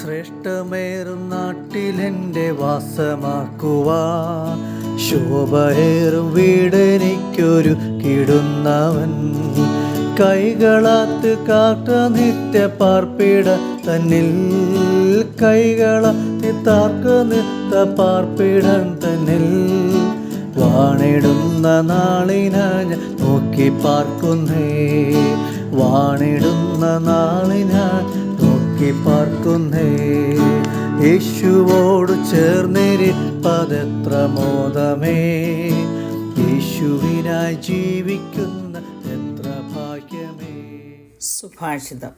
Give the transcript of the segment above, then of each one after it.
ശ്രേഷ്ഠമേറും നാട്ടിലെന്റെ വാസമാക്കുവാ. ശോഭയേറും വീടെനിക്കൊരു കിടുന്നവൻ. കൈകളാത്ത് കാട്ട നിത്യ പാർപ്പിട തന്നിൽ. കൈകളാത്തി താർക്ക നിത്ത പാർപ്പിടൻ തന്നിൽ. വാണിടുന്ന നാളിനാ ഞാൻ നോക്കി പാർക്കുന്നേ. വാണിടുന്ന നാളിനാ നോക്കി പാർക്കുന്നേ. യേശുവോട് ചേർന്നിരിപ്പതെത്ര മോദമേ. യേശുവിനായി ജീവിക്കുന്ന എത്ര ഭാഗ്യമേ. സുഭാഷിതം.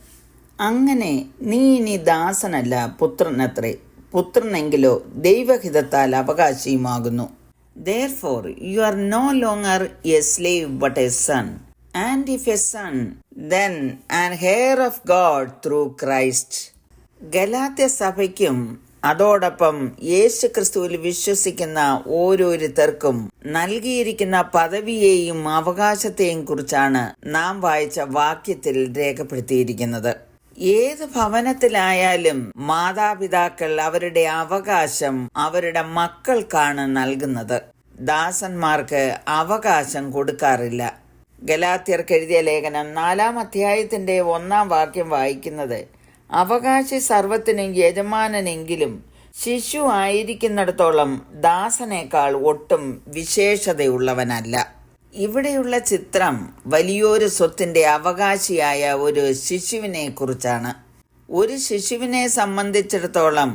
അങ്ങനെ നീ ഇനി ദാസനല്ല പുത്രനത്രേ. പുത്രനെങ്കിലോ ദൈവഹിതത്താൽ അവകാശിയുമാകുന്നു. Therefore you are no longer a slave but a son and if a son then and heir of God through Christ Galatia സഭയ്ക്കും അതോടൊപ്പം യേശു ക്രിസ്തുവിൽ വിശ്വസിക്കുന്ന ഓരോരുത്തർക്കും നൽകിയിരിക്കുന്ന പദവിയെയും അവകാശത്തെയും കുറിച്ചാണ് നാം വായിച്ച വാക്യത്തിൽ രേഖപ്പെടുത്തിയിരിക്കുന്നത്. ഏത് ഭവനത്തിലായാലും മാതാപിതാക്കൾ അവരുടെ അവകാശം അവരുടെ മക്കൾക്കാണ് നൽകുന്നത്. ദാസന്മാർക്ക് അവകാശം കൊടുക്കാറില്ല. ഗലാത്യർക്ക് എഴുതിയ ലേഖനം നാലാം അധ്യായത്തിന്റെ ഒന്നാം വാക്യം വായിക്കുന്നത്. അവകാശി സർവത്തിനും യജമാനനെങ്കിലും ശിശു ആയിരിക്കുന്നിടത്തോളം ദാസനേക്കാൾ ഒട്ടും വിശേഷതയുള്ളവനല്ല. ഇവിടെയുള്ള ചിത്രം വലിയൊരു സ്വത്തിന്റെ അവകാശിയായ ഒരു ശിശുവിനെ കുറിച്ചാണ് ഒരു ശിശുവിനെ സംബന്ധിച്ചിടത്തോളം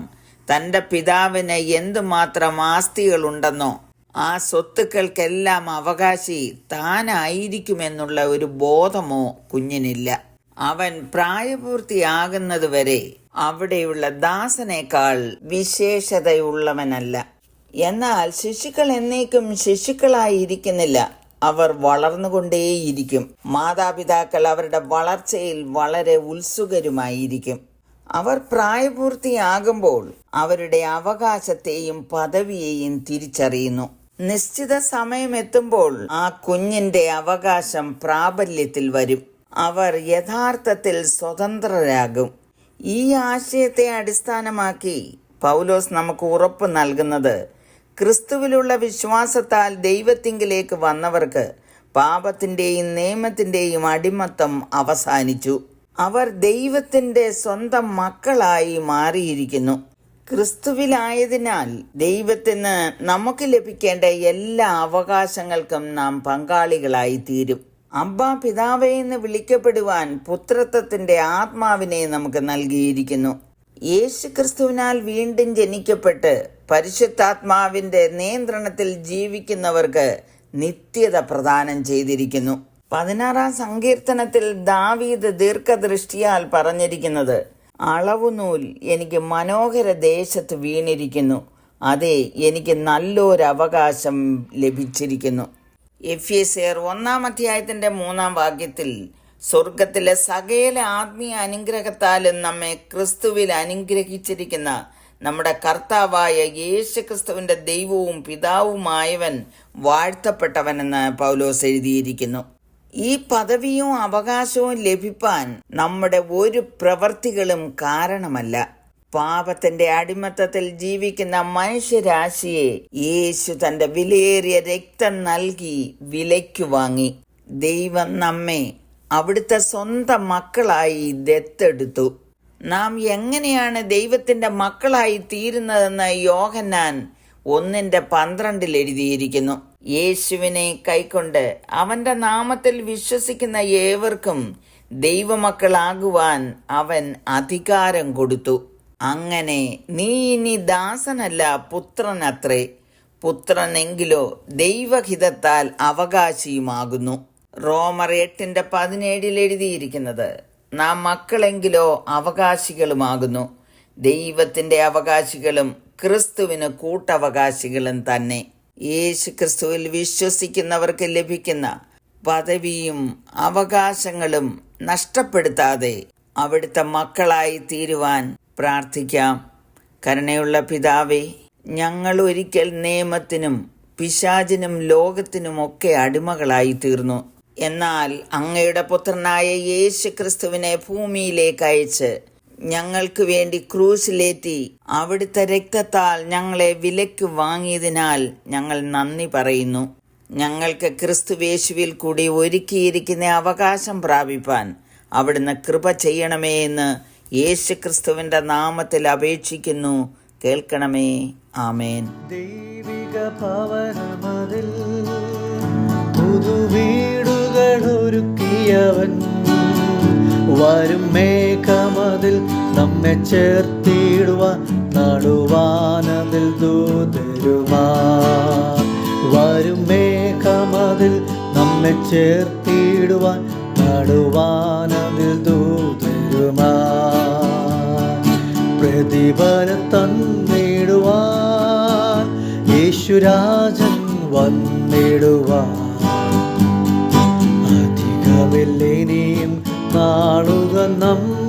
തന്റെ പിതാവിന് എന്തുമാത്രം ആസ്തികളുണ്ടെന്നോ ആ സ്വത്തുക്കൾക്കെല്ലാം അവകാശി താനായിരിക്കുമെന്നുള്ള ഒരു ബോധമോ കുഞ്ഞിനില്ല. അവൻ പ്രായപൂർത്തിയാകുന്നതുവരെ അവിടെയുള്ള ദാസനേക്കാൾ വിശേഷതയുള്ളവനല്ല. എന്നാൽ ശിശുക്കൾ എന്നേക്കും ശിശുക്കളായിരിക്കുന്നില്ല. അവർ വളർന്നുകൊണ്ടേയിരിക്കും. മാതാപിതാക്കൾ അവരുടെ വളർച്ചയിൽ വളരെ ഉത്സുകരുമായിരിക്കും. അവർ പ്രായപൂർത്തിയാകുമ്പോൾ അവരുടെ അവകാശത്തെയും പദവിയെയും തിരിച്ചറിയുന്നു. നിശ്ചിത സമയമെത്തുമ്പോൾ ആ കുഞ്ഞിന്റെ അവകാശം പ്രാബല്യത്തിൽ വരും. അവർ യഥാർത്ഥത്തിൽ സ്വതന്ത്രരാകും. ഈ ആശയത്തെ അടിസ്ഥാനമാക്കി പൗലോസ് നമുക്ക് ഉറപ്പ് നൽകുന്നത് ക്രിസ്തുവിലുള്ള വിശ്വാസത്താൽ ദൈവത്തിങ്കിലേക്ക് വന്നവർക്ക് പാപത്തിന്റെയും നിയമത്തിന്റെയും അടിമത്തം അവസാനിച്ചു. അവർ ദൈവത്തിന്റെ സ്വന്തം മക്കളായി മാറിയിരിക്കുന്നു. ക്രിസ്തുവിലായതിനാൽ ദൈവത്തിന് നമുക്ക് ലഭിക്കേണ്ട എല്ലാ അവകാശങ്ങൾക്കും നാം പങ്കാളികളായി തീരും അബ്ബ പിതാവേ എന്ന് വിളിക്കപ്പെടുവാൻ പുത്രത്വത്തിന്റെ ആത്മാവിനെ നമുക്ക് നൽകിയിരിക്കുന്നു. യേശു ക്രിസ്തുവിനാൽ വീണ്ടും ജനിക്കപ്പെട്ട് പരിശുദ്ധാത്മാവിന്റെ നിയന്ത്രണത്തിൽ ജീവിക്കുന്നവർക്ക് നിത്യത പ്രദാനം ചെയ്തിരിക്കുന്നു. പതിനാറാം സങ്കീർത്തനത്തിൽ ദാവീദ് ദീർഘദൃഷ്ടിയാൽ പറഞ്ഞിരിക്കുന്നത് അളവുനൂൽ എനിക്ക് മനോഹര ദേശത്ത് വീണിരിക്കുന്നു. അതെ എനിക്ക് നല്ലൊരവകാശം ലഭിച്ചിരിക്കുന്നു. എഫ് എസ് എർ ഒന്നാം അധ്യായത്തിന്റെ മൂന്നാം വാക്യത്തിൽ സ്വർഗത്തിലെ സകല ആത്മീയ അനുഗ്രഹത്താലും നമ്മെ ക്രിസ്തുവിൽ അനുഗ്രഹിച്ചിരിക്കുന്ന നമ്മുടെ കർത്താവായ യേശു ക്രിസ്തുവിന്റെ ദൈവവും പിതാവുമായവൻ വാഴ്ത്തപ്പെട്ടവനെന്ന് പൗലോസ് എഴുതിയിരിക്കുന്നു. ഈ പദവിയും അവകാശവും ലഭിപ്പാൻ നമ്മുടെ ഒരു പ്രവർത്തികളും കാരണമല്ല. പാപത്തിന്റെ അടിമത്തത്തിൽ ജീവിക്കുന്ന മനുഷ്യരാശിയെ യേശു തന്റെ വിലയേറിയ രക്തം നൽകി വിലയ്ക്കു വാങ്ങി. ദൈവം നമ്മെ അവിടുത്തെ സ്വന്തം മക്കളായി ദത്തെടുത്തു. നാം എങ്ങനെയാണ് ദൈവത്തിന്റെ മക്കളായി തീരുന്നതെന്ന് യോഹന്നാൻ ഒന്നിന്റെ പന്ത്രണ്ടിൽ എഴുതിയിരിക്കുന്നു. യേശുവിനെ കൈക്കൊണ്ട് അവന്റെ നാമത്തിൽ വിശ്വസിക്കുന്ന ഏവർക്കും ദൈവമക്കളാകുവാൻ അവൻ അധികാരം കൊടുത്തു. അങ്ങനെ നീ ഇനി ദാസനല്ല പുത്രനത്രേ. പുത്രനെങ്കിലോ ദൈവഹിതത്താൽ അവകാശിയുമാകുന്നു. റോമർ എട്ടിന്റെ പതിനേഴിൽ എഴുതിയിരിക്കുന്നത് നാം മക്കളെങ്കിലോ അവകാശികളുമാകുന്നു. ദൈവത്തിന്റെ അവകാശികളും ക്രിസ്തുവിന് കൂട്ടവകാശികളും തന്നെ. യേശു ക്രിസ്തുവിൽ വിശ്വസിക്കുന്നവർക്ക് ലഭിക്കുന്ന പദവിയും അവകാശങ്ങളും നഷ്ടപ്പെടുത്താതെ അവിടുത്തെ മക്കളായി തീരുവാൻ പ്രാർത്ഥിക്കാം. കരുണയുള്ള പിതാവേ ഞങ്ങൾ ഒരിക്കൽ നിയമത്തിനും പിശാചിനും ലോകത്തിനുമൊക്കെ അടിമകളായി തീർന്നു. എന്നാൽ അങ്ങയുടെ പുത്രനായ യേശു ക്രിസ്തുവിനെ ഭൂമിയിലേക്ക് അയച്ച് ഞങ്ങൾക്ക് വേണ്ടി ക്രൂശിലേറ്റി അവിടുത്തെ രക്തത്താൽ ഞങ്ങളെ വിലയ്ക്ക് വാങ്ങിയതിനാൽ ഞങ്ങൾ നന്ദി പറയുന്നു. ഞങ്ങൾക്ക് ക്രിസ്തുവേശുവിൽ കൂടി ഒരുക്കിയിരിക്കുന്ന അവകാശം പ്രാപിപ്പാൻ അവിടുന്ന് കൃപ ചെയ്യണമേ എന്ന് യേശു ക്രിസ്തുവിന്റെ നാമത്തിൽ അപേക്ഷിക്കുന്നു. കേൾക്കണമേ. ആമേൻ. ദൈവിക പുതുവീടുകൾ ഒരുക്കിയവൻ. വരും മേഘമതിൽ നമ്മെ ചേർത്തിടുവാൻ നടുവാനതിൽ ദൂതരുമാ. വരും മേഘമതിൽ നമ്മെ ചേർത്തിടുവാൻ നടുവാനതിൽ ദൂതരുമാ. പ്രതിഫല തന്നിടുവാൻ യേശുരാജൻ വന്നിടുവാൻ. അധികമില്ലേനിയും നാളുക വ്യാധി